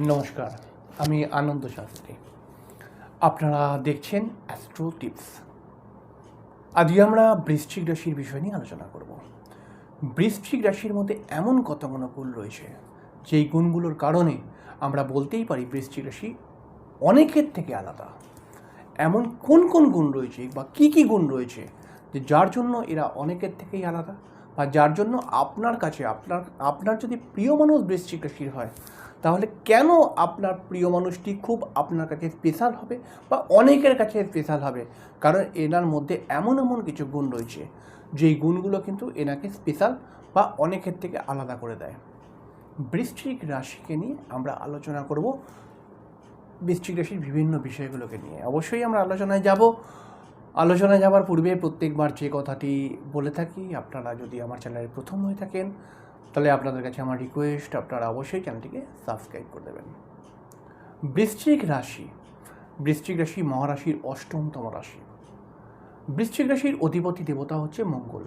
নমস্কার, আমি আনন্দ শাস্ত্রী। আপনারা দেখছেন অ্যাস্ট্রো টিপস আজকে আমরা বৃশ্চিক রাশির বিষয় নিয়ে আলোচনা করব। বৃশ্চিক রাশির মধ্যে এমন কতগুলো গুণ রয়েছে, যেই গুণগুলোর কারণে আমরা বলতেই পারি বৃশ্চিক রাশি অনেকের থেকে আলাদা। এমন কোন কোন গুণ রয়েছে বা কি কি গুণ রয়েছে, যে যার জন্য এরা অনেকের থেকেই আলাদা? বা যার জন্য আপনার কাছে, আপনার আপনার যদি প্রিয় মানুষ বৃশ্চিক রাশির হয়, তাহলে কেন আপনার প্রিয় মানুষটি খুব আপনার কাছে স্পেশাল হবে বা অনেকের কাছে স্পেশাল হবে? কারণ এনার মধ্যে এমন এমন কিছু গুণ রয়েছে, যেই গুণগুলো কিন্তু এনাকে স্পেশাল বা অনেকের থেকে আলাদা করে দেয়। বৃশ্চিক রাশিকে নিয়ে আমরা আলোচনা করব বৃশ্চিক রাশির বিভিন্ন বিষয়গুলোকে নিয়ে। অবশ্যই আমরা আলোচনায় যাব। আলোচনায় যাওয়ার পূর্বে প্রত্যেকবার যে কথাটি বলে থাকি, আপনারা যদি আমার চ্যানেলে প্রথম হয়ে থাকেন, তাহলে আপনাদের কাছে আমার রিকোয়েস্ট আপনারা অবশ্যই চ্যানেলটিকে সাবস্ক্রাইব করে দেবেন। বৃশ্চিক রাশি বৃশ্চিক রাশি মহারাশির অষ্টমতম রাশি। বৃশ্চিক রাশির অধিপতি দেবতা হচ্ছে মঙ্গল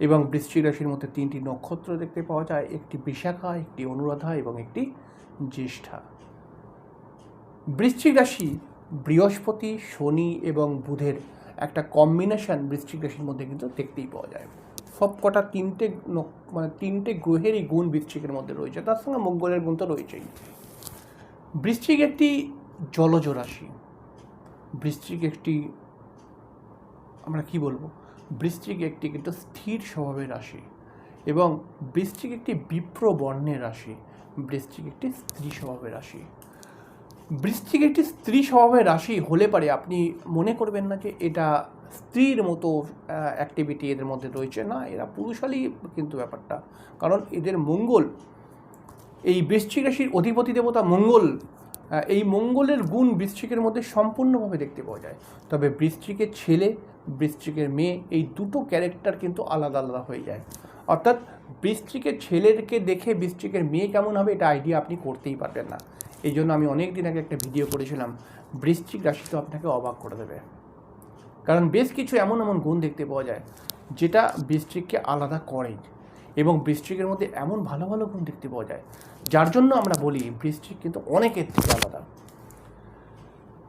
এবং বৃশ্চিক রাশির মধ্যে তিনটি নক্ষত্র দেখতে পাওয়া যায়, একটি বিশাখা, একটি অনুরাধা এবং একটি জ্যেষ্ঠা। বৃশ্চিক রাশি বৃহস্পতি, শনি এবং বুধের একটা কম্বিনেশন বৃশ্চিক রাশির মধ্যে কিন্তু দেখতেই পাওয়া যায়। সব কটা তিনটে মানে তিনটে গ্রহেরই গুণ বৃশ্চিকের মধ্যে রয়েছে, তার সঙ্গে মঙ্গলের গুণ তো রয়েছেই। বৃশ্চিক একটি জলজ রাশি। বৃশ্চিক একটি, আমরা কি বলব? বৃশ্চিক একটি কিন্তু স্থির স্বভাবের রাশি এবং বৃশ্চিক একটি বিপ্র বর্ণের রাশি। বৃশ্চিক একটি স্ত্রী স্বভাবের রাশি। বৃশ্চিক একটি স্ত্রী স্বভাবের রাশি হলে পারে। আপনি মনে করবেন না যে এটা স্ত্রীর মতো অ্যাক্টিভিটি এদের মধ্যে রয়েছে। না, এরা পুরুষালী কিন্তু ব্যাপারটা। কারণ এদের মঙ্গল, এই বৃশ্চিক রাশির অধিপতি দেবতা মঙ্গল এই মঙ্গলের গুণ বৃশ্চিকের মধ্যে সম্পূর্ণভাবে দেখতে পাওয়া যায়। তবে বৃশ্চিকের ছেলে, বৃশ্চিকের মেয়ে, এই দুটো ক্যারেক্টার কিন্তু আলাদা আলাদা হয়ে যায়। অর্থাৎ বৃশ্চিকের ছেলেকে দেখে বৃশ্চিকের মেয়ে কেমন হবে, এটা আইডিয়া আপনি করতেই পারবেন না। এই জন্য আমি অনেক দিন আগে একটা ভিডিও করেছিলাম বৃশ্চিক রাশি তো আপনাকে অবাক করে দেবে। কারণ বেশ কিছু এমন এমন গুণ দেখতে পাওয়া যায়, যেটা বৃশ্চিককে আলাদা করে এবং বৃশ্চিকের মধ্যে এমন ভালো ভালো গুণ দেখতে পাওয়া যায়, যার জন্য আমরা বলি বৃশ্চিক কিন্তু অনেকের থেকে আলাদা।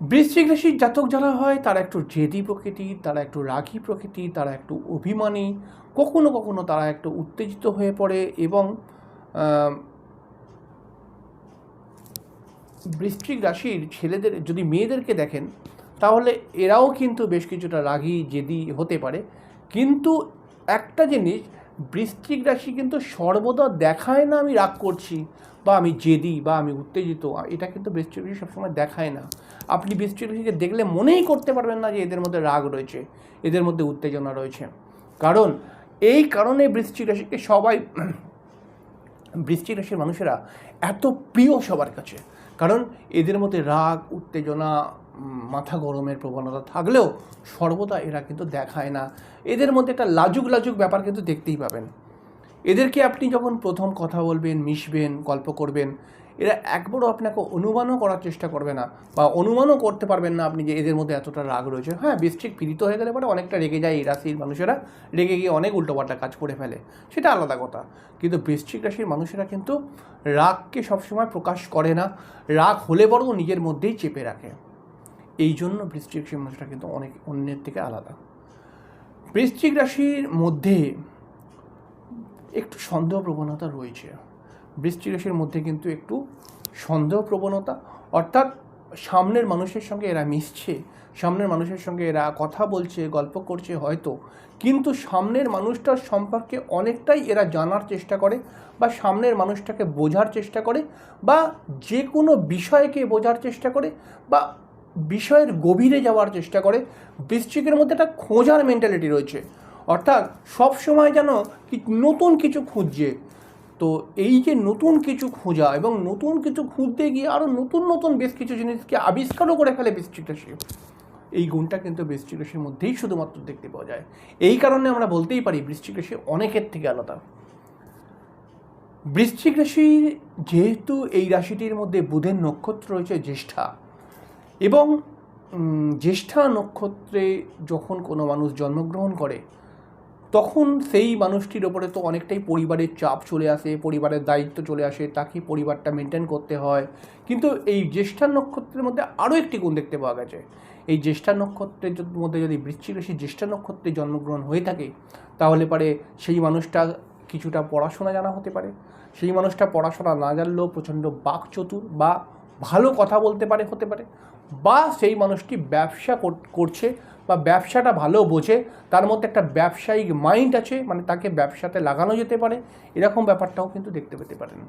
বৃশ্চিক রাশির জাতক যারা হয়, তারা একটু জেদি প্রকৃতি, তারা একটু রাগী প্রকৃতি, তারা একটু অভিমানী, কখনো কখনো তারা একটু উত্তেজিত হয়ে পড়ে এবং বৃশ্চিক রাশির ছেলেদের, যদি মেয়েদেরকে দেখেন, তাহলে এরাও কিন্তু বেশ কিছুটা রাগী, জেদি হতে পারে। কিন্তু একটা জিনিস, বৃশ্চিক রাশি কিন্তু সর্বদা দেখায় না আমি রাগ করছি, বা আমি জেদি, বা আমি উত্তেজিত, এটা কিন্তু বৃশ্চিক রাশি সবসময় দেখায় না। আপনি বৃশ্চিক দেখলে মনেই করতে পারবেন না যে এদের মধ্যে রাগ রয়েছে, এদের মধ্যে উত্তেজনা রয়েছে। কারণ এই কারণে বৃশ্চিক রাশিকে সবাই বৃশ্চিক রাশির মানুষেরা এত প্রিয় সবার কাছে। কারণ এদের মধ্যে রাগ, উত্তেজনা মাথা গরমের প্রবণতা থাকলেও সর্বদা এরা কিন্তু দেখায় না। এদের মধ্যে একটা লাজুক লাজুক ব্যাপার কিন্তু দেখতেই পাবেন। এদেরকে আপনি যখন প্রথম কথা বলবেন, মিশবেন, গল্প করবেন এরা একবারও আপনাকে অনুমানও করার চেষ্টা করবে না বা অনুমানও করতে পারবেন না আপনি যে এদের মধ্যে এতটা রাগ রয়েছে। হ্যাঁ বৃষ্টিক পীড়িত হয়ে গেলে পরে অনেকটা রেগে যায় এই রাশির মানুষেরা। রেগে গিয়ে অনেক উল্টোপাল্টা কাজ করে ফেলে। সেটা আলাদা কথা। কিন্তু বৃশ্চিক রাশির মানুষেরা কিন্তু রাগকে সবসময় প্রকাশ করে না। রাগ হলে বরং নিজের মধ্যেই চেপে রাখে। এই জন্য বৃশ্চিক রাশির মানুষরা কিন্তু অনেক অন্যের থেকে আলাদা। বৃশ্চিক রাশির মধ্যে একটু সন্দেহ প্রবণতা রয়েছে। বৃষ্টিক রাশির মধ্যে কিন্তু একটু সন্দেহ প্রবণতা। অর্থাৎ সামনের মানুষের সঙ্গে এরা মিশছে, সামনের মানুষের সঙ্গে এরা কথা বলছে, গল্প করছে হয়তো। কিন্তু সামনের মানুষটার সম্পর্কে অনেকটাই এরা জানার চেষ্টা করে বা সামনের মানুষটাকে বোঝার চেষ্টা করে বা যে কোনো বিষয়কে বোঝার চেষ্টা করে বা বিষয়ের গভীরে যাওয়ার চেষ্টা করে। বৃশ্চিকের মধ্যে একটা খোঁজার মেন্টালিটি রয়েছে। অর্থাৎ সব সময় যেন কি নতুন কিছু খুঁজছে। তো এই যে নতুন কিছু খোঁজা এবং নতুন কিছু খুঁজতে গিয়ে আরও নতুন নতুন বেশ কিছু জিনিসকে আবিষ্কারও করে ফেলে বৃশ্চিক রাশি এই গুণটা কিন্তু বৃশ্চিক রাশির মধ্যেই শুধুমাত্র দেখতে পাওয়া যায়। এই কারণে আমরা বলতেই পারি বৃশ্চিক রাশি অনেকের থেকে আলাদা। বৃশ্চিক রাশি যেহেতু এই রাশিটির মধ্যে বুধের নক্ষত্র রয়েছে জ্যেষ্ঠা এবং জ্যেষ্ঠা নক্ষত্রে যখন কোনো মানুষ জন্মগ্রহণ করে তখন সেই মানুষটির ওপরে তো অনেকটাই পরিবারের চাপ চলে আসে, পরিবারের দায়িত্ব চলে আসে, তাকে পরিবারটা মেনটেন করতে হয়। কিন্তু এই জ্যেষ্ঠা নক্ষত্রের মধ্যে আরও একটি গুণ দেখতে পাওয়া গেছে। এই জ্যেষ্ঠা নক্ষত্রের মধ্যে যদি বৃশ্চিক রাশি জ্যেষ্ঠা নক্ষত্রে জন্মগ্রহণ হয়ে থাকে, তাহলে পারে সেই মানুষটা কিছুটা পড়াশোনা জানা হতে পারে। সেই মানুষটা পড়াশোনা না জানলেও প্রচণ্ড বাকচতুর বা ভালো কথা বলতে পারে, হতে পারে। বা সেই মানুষটি ব্যবসা করছে বা ব্যবসাটা ভালো বোঝে, তার মধ্যে একটা ব্যবসায়িক মাইন্ড আছে মানে তাকে ব্যবসাতে লাগানো যেতে পারে, এরকম ব্যাপারটাও কিন্তু দেখতে পেতে পারেন।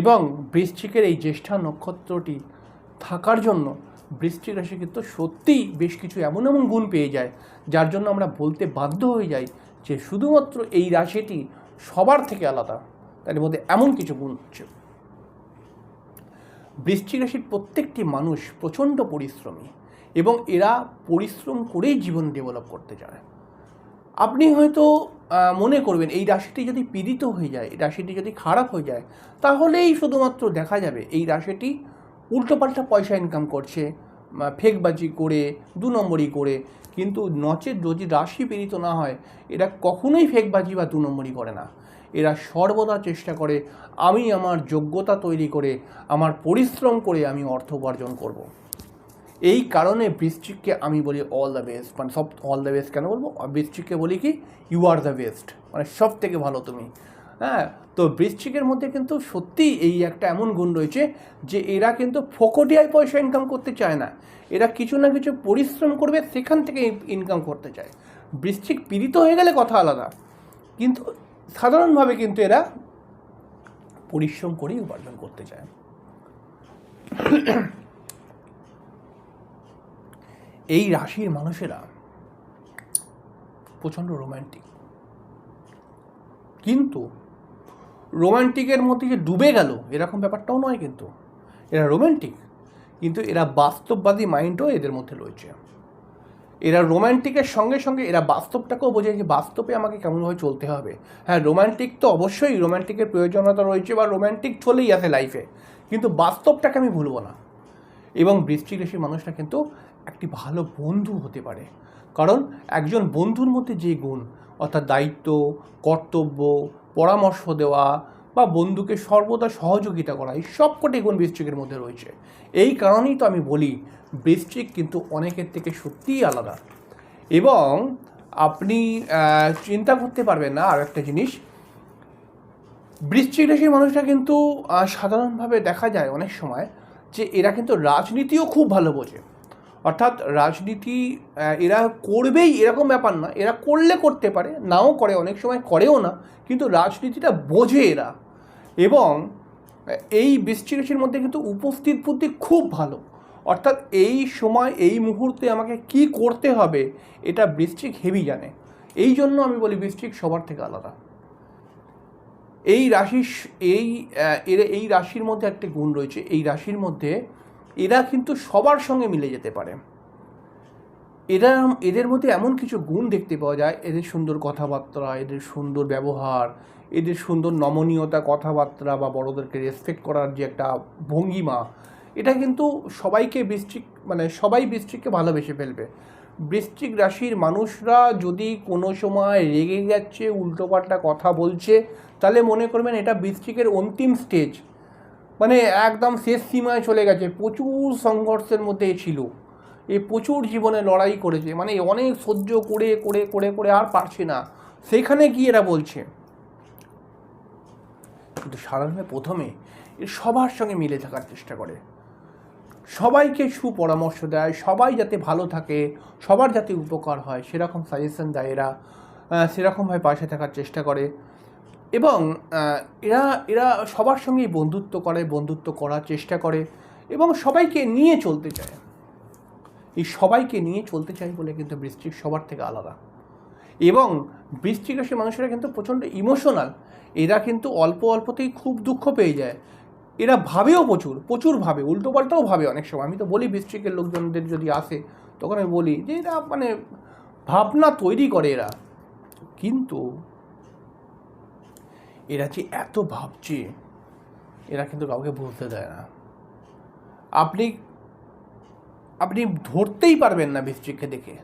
এবং বৃশ্চিকের এই জ্যেষ্ঠা নক্ষত্রটি থাকার জন্য বৃশ্চিক রাশি কিন্তু সত্যিই বেশ কিছু এমন এমন গুণ পেয়ে যায়, যার জন্য আমরা বলতে বাধ্য হয়ে যাই যে শুধুমাত্র এই রাশিটি সবার থেকে আলাদা, তার মধ্যে এমন কিছু গুণ হচ্ছে। বৃশ্চিক রাশির প্রত্যেকটি মানুষ প্রচণ্ড পরিশ্রমী এবং এরা পরিশ্রম করেই জীবন ডেভেলপ করতে চায় আপনি হয়তো মনে করবেন, এই রাশিটি যদি পীড়িত হয়ে যায়, এই রাশিটি যদি খারাপ হয়ে যায়, তাহলেই শুধুমাত্র দেখা যাবে, এই রাশিটি উল্টোপাল্টা পয়সা ইনকাম করছে ফেকবাজি করে, দু নম্বরই করে, কিন্তু নচেত যদি রাশি পীড়িত না হয়, এরা কখনোই ফেকবাজি বা দু নম্বরই করে না এরা সর্বদা চেষ্টা করে, আমি আমার যোগ্যতা তৈরি করে, আমার পরিশ্রম করে আমি অর্থ উপার্জন করব। এই কারণে বৃশ্চিককে আমি বলি অল দ্য বেস্ট মানে সব অল দ্য বেস্ট কেন বলব? বৃশ্চিককে বলি কি ইউ আর দ্য বেস্ট মানে সব থেকে ভালো তুমি। হ্যাঁ তো বৃশ্চিকের মধ্যে কিন্তু সত্যিই এই একটা এমন গুণ রয়েছে যে এরা কিন্তু ফোকটিয়ায় পয়সা ইনকাম করতে চায় না। এরা কিছু না কিছু পরিশ্রম করবে, সেখান থেকে ইনকাম করতে চায়। বৃশ্চিক পীড়িত হয়ে গেলে কথা আলাদা। কিন্তু সাধারণভাবে কিন্তু এরা পরিশ্রম করেই উপার্জন করতে চায়। এই রাশির মানুষেরা প্রচণ্ড রোম্যান্টিক কিন্তু রোম্যান্টিকের মধ্যে যে ডুবে গেল, এরকম ব্যাপারটাও নয় কিন্তু। এরা রোম্যান্টিক কিন্তু এরা বাস্তববাদী মাইন্ডও এদের মধ্যে রয়েছে। এরা রোম্যান্টিকের সঙ্গে সঙ্গে এরা বাস্তবটাকেও বোঝে যে বাস্তবে আমাকে কেমনভাবে চলতে হবে। হ্যাঁ রোম্যান্টিক তো অবশ্যই রোম্যান্টিকের প্রয়োজনীয়তা রয়েছে বা রোম্যান্টিক চলেই আসে লাইফে কিন্তু বাস্তবটাকে আমি ভুলবো না। এবং বৃষ্টিক রাশির মানুষরা কিন্তু একটি ভালো বন্ধু হতে পারে। কারণ একজন বন্ধুর মধ্যে যে গুণ, অর্থাৎ দায়িত্ব, কর্তব্য, পরামর্শ দেওয়া বা বন্ধুকে সর্বদা সহযোগিতা করা, এই সবকটি গুণ বৃশ্চিকের মধ্যে রয়েছে। এই কারণেই তো আমি বলি, বৃশ্চিক কিন্তু অনেকের থেকে সত্যিই আলাদা। এবং আপনি চিন্তা করতে পারবেন না আর একটা জিনিস। বৃশ্চিক রাশির মানুষরা কিন্তু সাধারণভাবে দেখা যায় অনেক সময় যে এরা কিন্তু রাজনীতিও খুব ভালো বোঝে। অর্থাৎ রাজনীতি এরা করবেই এরকম ব্যাপার না। এরা করলে করতে পারে, নাও করে, অনেক সময় করেও না, কিন্তু রাজনীতিটা বোঝে এরা। এবং এই বৃশ্চিক রাশির মধ্যে কিন্তু উপস্থিত বুদ্ধি খুব ভালো। অর্থাৎ এই সময়, এই মুহূর্তে আমাকে কি করতে হবে, এটা বৃশ্চিক হেভি জানে। এই জন্য আমি বলি বৃশ্চিক সবার থেকে আলাদা। এই রাশির স- এই এর, এই রাশির মধ্যে একটা গুণ রয়েছে। এই রাশির মধ্যে এরা কিন্তু সবার সঙ্গে মিলে যেতে পারে। এরা, এদের মধ্যে এমন কিছু গুণ দেখতে পাওয়া যায়। এদের সুন্দর কথাবার্তা, এদের সুন্দর ব্যবহার, এদের সুন্দর নমনীয়তা কথাবার্তা বা বড়োদেরকে রেসপেক্ট করার যে একটা ভঙ্গিমা, এটা কিন্তু সবাইকে বৃশ্চিক মানে সবাই বৃষ্টিককে ভালোবেসে ফেলবে। বৃষ্টিক রাশির মানুষরা যদি কোনো সময় রেগে যাচ্ছে, উল্টোপাল্টা কথা বলছে, তাহলে মনে করবেন এটা বৃষ্টিকের অন্তিম স্টেজ মানে একদম শেষ সীমায় চলে গেছে। প্রচুর সংঘর্ষের মধ্যে ছিল। এ প্রচুর জীবনে লড়াই করেছে। মানে অনেক সহ্য করে করে করে করে আর পারছে না। সেখানে গিয়ে এরা বলছে? কিন্তু সাধারণভাবে প্রথমে এ সবার সঙ্গে মিলে থাকার চেষ্টা করে। সবাইকে সুপরামর্শ দেয়, সবাই যাতে ভালো থাকে, সবার যাতে উপকার হয়, সেরকম সাজেশন দেয় এরা। সেরকমভাবে পাশে থাকার চেষ্টা করে। এবং এরা এরা সবার সঙ্গেই বন্ধুত্ব করে, বন্ধুত্ব করার চেষ্টা করে এবং সবাইকে নিয়ে চলতে চায়। এই সবাইকে নিয়ে চলতে চাই বলে কিন্তু বৃষ্টিক সবার থেকে আলাদা। এবং বৃষ্টিক রাশি মানুষেরা কিন্তু প্রচণ্ড ইমোশনাল এরা কিন্তু অল্প অল্পতেই খুব দুঃখ পেয়ে যায়। এরা ভাবেও প্রচুর প্রচুর ভাবে, উল্টোপাল্টাও ভাবে অনেক সময়। আমি তো বলি বৃষ্টিকের লোকজনদের যদি আসে, তখন আমি বলি যে এরা মানে ভাবনা তৈরি করে এরা। কিন্তু এরা যে এত ভাবছে, এরা কিন্তু কাউকে বুঝতে দেয় না। আপনি আপনি ধরতেই পারবেন না বৃশ্চিককে দেখে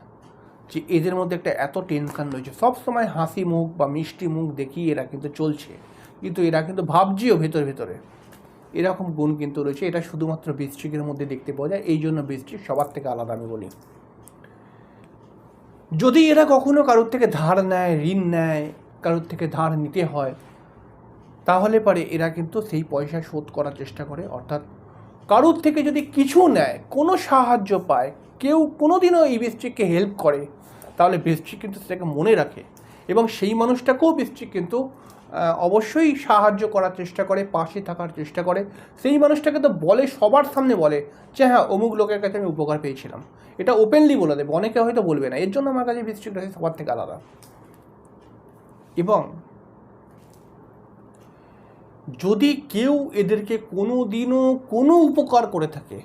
যে এদের মধ্যে একটা এত টেনশন রয়েছে। সব সময় হাসি মুখ বা মিষ্টি মুখ দেখিয়ে এরা কিন্তু চলছে। কিন্তু এরা কিন্তু ভাবছেও ভেতরে ভেতরে। এরকম গুণ কিন্তু রয়েছে। এটা শুধুমাত্র বৃশ্চিকের মধ্যে দেখতে পাওয়া যায়। এই জন্য বৃশ্চিক সবার থেকে আলাদা আমি বলি। যদি এরা কখনো কারোর থেকে ধার নেয়, ঋণ নেয়, কারোর থেকে ধার নিতে হয় তাহলে পরে এরা কিন্তু সেই পয়সা শোধ করার চেষ্টা করে। অর্থাৎ কারুর থেকে যদি কিছু নেয়, কোনো সাহায্য পায়, কেউ কোনো দিনও এই বৃশ্চিককে হেল্প করে, তাহলে বৃশ্চিক কিন্তু সেটাকে মনে রাখে। এবং সেই মানুষটাকেও বৃশ্চিক কিন্তু অবশ্যই সাহায্য করার চেষ্টা করে, পাশে থাকার চেষ্টা করে। সেই মানুষটাকে তো বলে, সবার সামনে বলে যে হ্যাঁ অমুক লোকের কাছে আমি উপকার পেয়েছিলাম। এটা ওপেনলি বলে দেবে, অনেকে হয়তো বলবে না। এর জন্য আমার কাছে বৃশ্চিক রাশি সবার থেকে আলাদা। এবং যদি কেউ এদেরকে কোনো দিনও কোনো উপকার করে থাকে,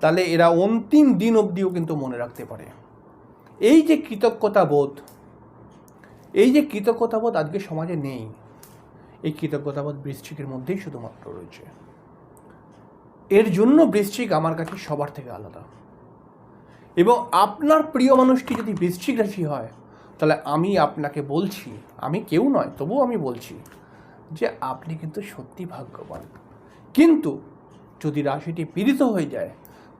তাহলে এরা অন্তিম দিন অবধিও কিন্তু মনে রাখতে পারে। এই যে কৃতজ্ঞতা বোধ এই যে কৃতজ্ঞতা বোধ আজকে সমাজে নেই, এই কৃতজ্ঞতা বোধ বৃশ্চিকের মধ্যেই শুধুমাত্র রয়েছে। এর জন্য বৃশ্চিক আমার কাছে সবার থেকে আলাদা। এবং আপনার প্রিয় মানুষটি যদি বৃশ্চিক রাশি হয়, তাহলে আমি আপনাকে বলছি, আমি কেউ নয়, তবুও আমি বলছি যে আপনি কিন্তু সত্যি ভাগ্যবান। কিন্তু যদি রাশিটি পীড়িত হয়ে যায়,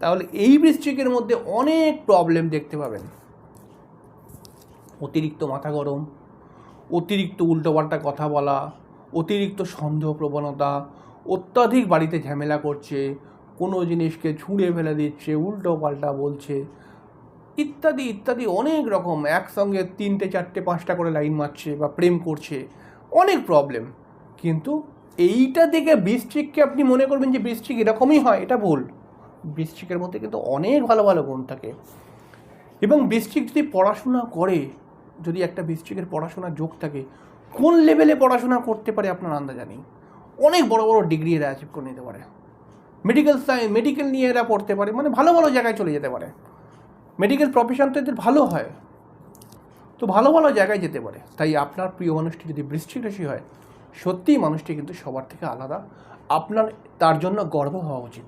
তাহলে এই বৃশ্চিকের মধ্যে অনেক প্রবলেম দেখতে পাবেন। অতিরিক্ত মাথা গরম, অতিরিক্ত উল্টোপাল্টা কথা বলা, অতিরিক্ত সন্দেহ প্রবণতা, অত্যাধিক বাড়িতে ঝামেলা করছে, কোনো জিনিসকে ছুঁড়ে ফেলে দিচ্ছে উল্টো পাল্টা বলছে, ইত্যাদি ইত্যাদি অনেক রকম একসঙ্গে তিনটে, চারটে, পাঁচটা করে লাইন মারছে বা প্রেম করছে। অনেক প্রবলেম কিন্তু এইটা দেখে বৃশ্চিককে আপনি মনে করবেন যে বৃশ্চিক এরকমই হয়, এটা ভুল। বৃশ্চিকের মধ্যে কিন্তু অনেক ভালো ভালো গুণ থাকে। এবং বৃশ্চিক যদি পড়াশোনা করে, যদি একটা বৃশ্চিকের পড়াশোনার যোগ থাকে, কোন লেভেলে পড়াশোনা করতে পারে আপনার আন্দাজা নেই অনেক বড় বড় ডিগ্রি এরা অ্যাচিভ করে নিতে পারে। মেডিকেল সায়েন্স মেডিকেল নিয়ে এরা পড়তে পারে মানে ভালো ভালো জায়গায় চলে যেতে পারে। মেডিকেল প্রফেশন তো এদের ভালো হয়। তো ভালো ভালো জায়গায় যেতে পারে। তাই আপনার প্রিয় মানুষটি যদি বৃশ্চিক রাশি হয় সত্যিই মানুষটি কিন্তু সবার থেকে আলাদা। আপনার, তার জন্য গর্ব হওয়া উচিত।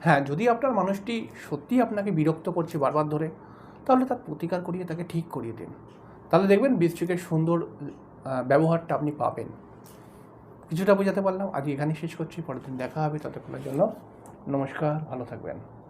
হ্যাঁ যদি আপনার মানুষটি সত্যিই আপনাকে বিরক্ত করছে বারবার ধরে, তাহলে তার প্রতিকার করিয়ে তাকে ঠিক করিয়ে দিন। তাহলে দেখবেন বৃশ্চিকের সুন্দর ব্যবহারটা আপনি পাবেন। কিছুটা বোঝাতে পারলাম। আজ এখানেই শেষ করছি। পরের দিন দেখা হবে ততক্ষণের জন্য। নমস্কার, ভালো থাকবেন।